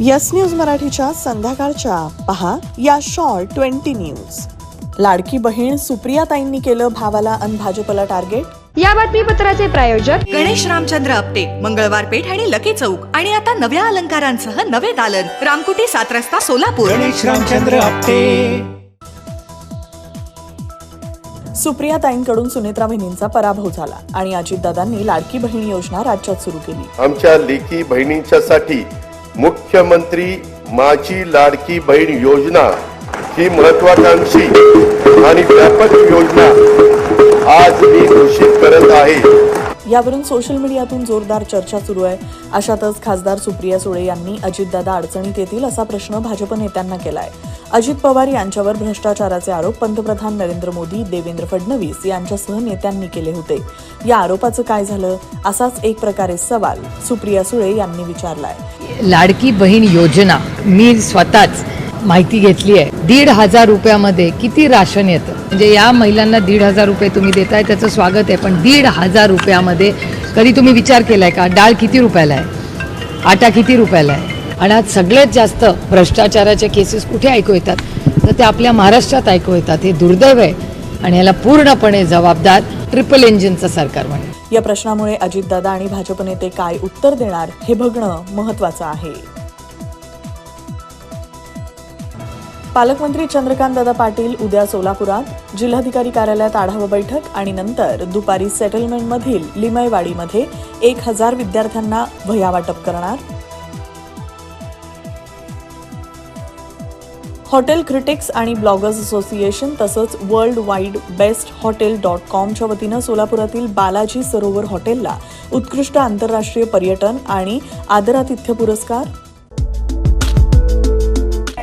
Yes news मराठीच्या संध्याकाळच्या. पहा या short twenty news. Ladki Bahin सुप्रियाताईंनी केलं भावाला अन भाजपला टार्गेट? या बातमीपत्राचे प्रायोजक गणेश रामचंद्र आपटे मंगळवार पेठ आणि लकी चौक. आणि आता नव्या अलंकारांसह नवे दालन. रामकुटी सात रस्ता सोलापूर. गणेश रामचंद्र आपटे. सुप्रियाताईंकडून सुनेत्रा बहिणींचा पराभव झाला आणि अजितदादांनी लाडकी बहीण योजना राज्यात सुरू केली. आमच्या लेकी बहिणींच्यासाठी मुख्यमंत्री माझी लाडकी बहीण योजना ही महत्वाकांक्षी आणि व्यापक योजना आज मी घोषित करत आहे. यावरून सोशल मीडियातून जोरदार चर्चा सुरू आहे. अशातच खासदार सुप्रिया सुळे यांनी अजितदादा अडचणीत येतील असा प्रश्न भाजप नेत्यांना आहे अजित पवार यांच्यावर भ्रष्टाचाराचे आरोप पंतप्रधान नरेंद्र मोदी देवेंद्र फडणवीस यांच्यासह नेत्यांनी केले होते. या आरोपाचं काय झालं? असाच एक प्रकारे सवाल सुप्रिया सुळे यांनी विचारलाय. लाडकी बहीण योजना मी स्वतःच माहिती घेतली आहे. दीड हजार रुपयामध्ये किती राशन येतं? म्हणजे या महिलांना दीड हजार रुपये तुम्ही देताय त्याचं स्वागत आहे पण दीड हजार रुपयामध्ये कधी तुम्ही विचार केलाय का? डाळ किती रुपयाला आहे? आटा किती रुपयाला आहे? आणि आज सगळ्यात जास्त भ्रष्टाचाराच्या केसेस कुठे ऐकू येतात? तर ते आपल्या महाराष्ट्रात ऐकू येतात. हे दुर्दैव आहे आणि याला पूर्णपणे जबाबदार ट्रिपल इंजिनचं सरकार म्हणे या प्रश्नामुळे अजितदादा आणि भाजप नेते काय उत्तर देणार हे बघणं महत्वाचं आहे. पालकमंत्री चंद्रकांत दादा पाटील उद्या सोलापुरात जिल्हाधिकारी कार्यालयात आढावा बैठक आणि नंतर दुपारी सेटलमेंटमधील लिमयवाडीमध्ये एक हजार विद्यार्थ्यांना वह्या वाटप करणार हॉटेल क्रिटिक्स आणि ब्लॉगर्स असोसिएशन तसंच world wide best hotel dot कॉमच्या वतीनं सोलापुरातील बालाजी सरोवर हॉटेलला उत्कृष्ट आंतरराष्ट्रीय पर्यटन आणि आदरातिथ्य पुरस्कार.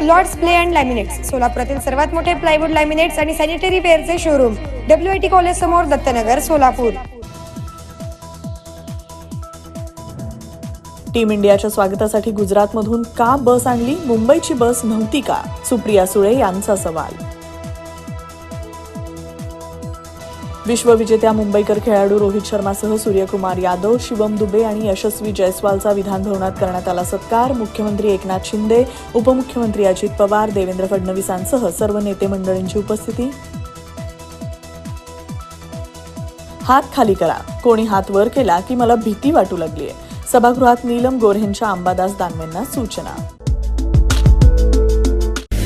लॉर्ड्स प्ले अँड लॅमिनेट्स सोलापुरातील सर्वात मोठे प्लायवूड लॅमिनेट्स आणि sanitary वेअरचे showroom W I T college समोर दत्तनगर सोलापूर. टीम इंडियाच्या स्वागतासाठी गुजरातमधून का बस आणली? मुंबईची बस नव्हती का? सुप्रिया सुळे यांचा सवाल. विश्वविजेत्या मुंबईकर खेळाडू रोहित शर्मासह सूर्यकुमार यादव शिवम दुबे आणि यशस्वी जयस्वालचा विधान भवनात करण्यात आला सत्कार. मुख्यमंत्री एकनाथ शिंदे उपमुख्यमंत्री अजित पवार देवेंद्र फडणवीसांसह सर्व नेते मंडळींची उपस्थिती. हात खाली करा. कोणी हात वर केला की मला भीती वाटू लागलीय. सभागृहात नीलम गोऱ्हेंच्या अंबादास दानवेंना सूचना.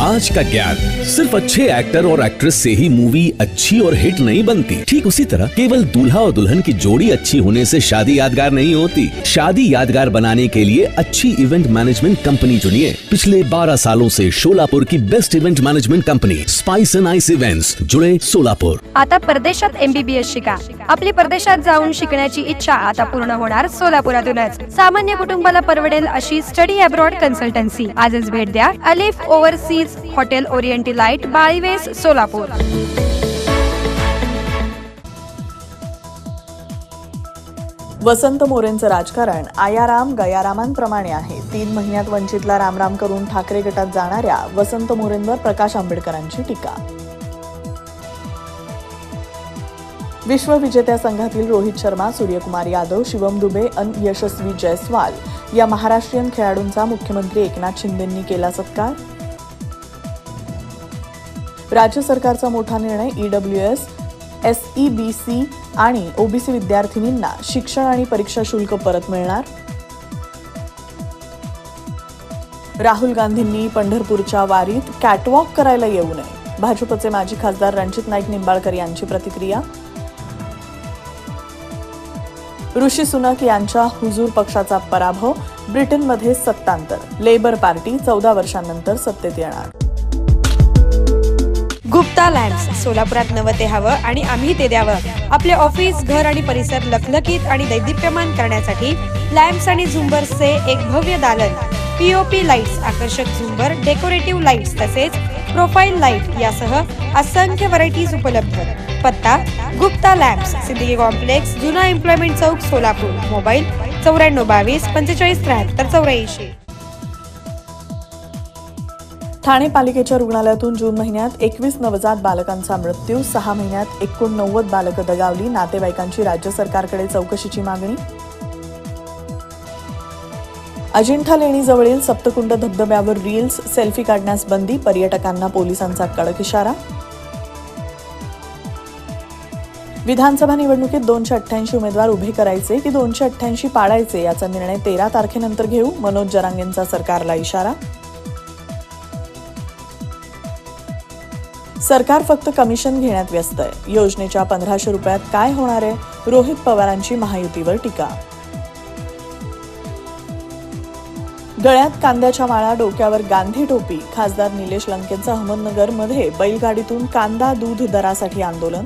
आज का ज्ञान सिर्फ़ अच्छे एक्टर और एक्ट्रेस से ही मूवी अच्छी और हिट नहीं बनती। ठीक उसी तरह केवल दूल्हा और दुल्हन की जोड़ी अच्छी होने से शादी यादगार नहीं होती। शादी यादगार बनाने के लिए अच्छी इवेंट मैनेजमेंट कंपनी चुनिए। पिछले 12 सालों से शोलापुर की best event management company spice and ice events जुड़े सोलापुर। आता परदेशात एमबीबीएस शिका आपली परदेशात जाऊन शिकण्याची इच्छा आता पूर्ण होणार सोलापुरातूनच. सामान्य कुटुंबाला परवडेल अशी स्टडी अब्रॉड कन्सल्टन्सी. आजच भेट द्या अलिफ ओव्हरसीज हॉटेल ओरिएंटी लाइट बाळीवेस सोलापूर. वसंत मोरेंचं राजकारण आयाराम गयारामांप्रमाणे आहे. तीन महिन्यात वंचितला रामराम करून ठाकरे गटात जाणाऱ्या वसंत मोरेंवर प्रकाश आंबेडकरांची टीका. विश्वविजेत्या संघातील रोहित शर्मा सूर्यकुमार यादव शिवम दुबे अन यशस्वी जयस्वाल या महाराष्ट्रीयन खेळाडूंचा मुख्यमंत्री एकनाथ शिंदेंनी केला सत्कार. राज्य सरकारचा मोठा निर्णय EW S S E B C आणि ओबीसी विद्यार्थिनींना शिक्षण आणि परीक्षा शुल्क परत मिळणार. राहुल गांधींनी पंढरपूरच्या वारीत कॅटवॉक करायला येऊ नये. भाजपचे माजी खासदार रणजित नाईक निंबाळकर यांची प्रतिक्रिया ऋषी सुनक यांच्या हुजूर पक्षाचा पराभव ब्रिटनमध्ये सत्तांतर. लेबर पार्टी चौदा वर्षांनंतर सत्तेत येणार. गुप्ता लॅम्प्स सोलापुरात नवं ते हवं आणि आम्ही ते द्यावं. आपले ऑफिस घर आणि परिसर लखलखीत आणि दैदिप्यमान करण्यासाठी लॅम्प्स आणि झुंबर्सचे एक भव्य दालन. पीओपी लाईट्स आकर्षक झुंबर डेकोरेटिव्ह लाईट्स तसेच प्रोफाईल लाइट यासह असंख्य व्हरायटीज उपलब्ध. पत्ता गुप्ता लॅम्प्स सिद्दीकी कॉम्प्लेक्स जुना एम्प्लॉयमेंट चौक सोलापूर. मोबाईल चौऱ्याण्णव बावीस पंचेचाळीस त्र्याहत्तर चौऱ्याऐंशी. ठाणे पालिकेच्या रुग्णालयातून जून महिन्यात एकवीस नवजात बालकांचा मृत्यू सहा महिन्यात एकोणनव्वद बालकं दगावली नातेवाईकांची राज्य सरकारकडे चौकशीची मागणी. अजिंठा लेणीजवळील सप्तकुंड धबधब्यावर रील्स सेल्फी काढण्यास बंदी पर्यटकांना पोलिसांचा कडक इशारा. विधानसभा निवडणुकीत दोनशे अठ्ठ्याऐंशी उमेदवार उभे करायचे की दोनशे अठ्ठ्याऐंशी पाडायचे याचा निर्णय तेरा तारखेनंतर घेऊ मनोज जरांगेंचा सरकारला इशारा. सरकार फक्त कमिशन घेण्यात व्यस्त आहे. योजनेच्या पंधराशे रुपयात काय होणार आहे? रोहित पवारांची महायुतीवर टीका. गळ्यात कांद्याच्या माळा डोक्यावर गांधी टोपी खासदार निलेश लंकेंचं अहमदनगरमध्ये बैलगाडीतून कांदा दूध दरासाठी आंदोलन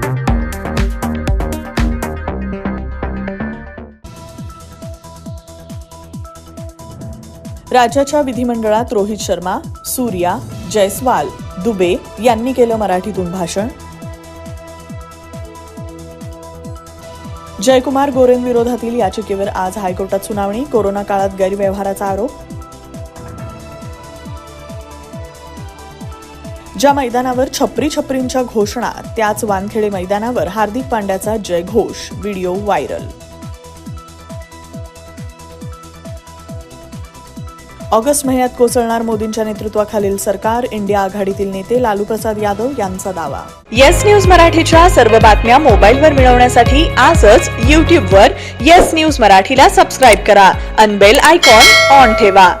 राज्याच्या विधिमंडळात रोहित शर्मा सूर्या जयस्वाल दुबे यांनी केलं मराठीतून भाषण. जयकुमार गोरेंविरोधातील याचिकेवर आज हायकोर्टात सुनावणी कोरोना काळात गैरव्यवहाराचा आरोप. ज्या मैदानावर छपरी छपरींच्या घोषणा त्याच वानखेडे मैदानावर हार्दिक पांड्याचा जयघोष व्हिडिओ व्हायरल. ऑगस्ट महिन्यात कोसळणार मोदींच्या नेतृत्वाखालील सरकार इंडिया आघाडीतील नेते लालू प्रसाद यादव यांचा दावा. येस न्यूज मराठीच्या सर्व बातम्या मोबाईलवर मिळवण्यासाठी आजच यूट्यूबवर येस न्यूज मराठीला सबस्क्राईब करा अनबेल आयकॉन ऑन ठेवा.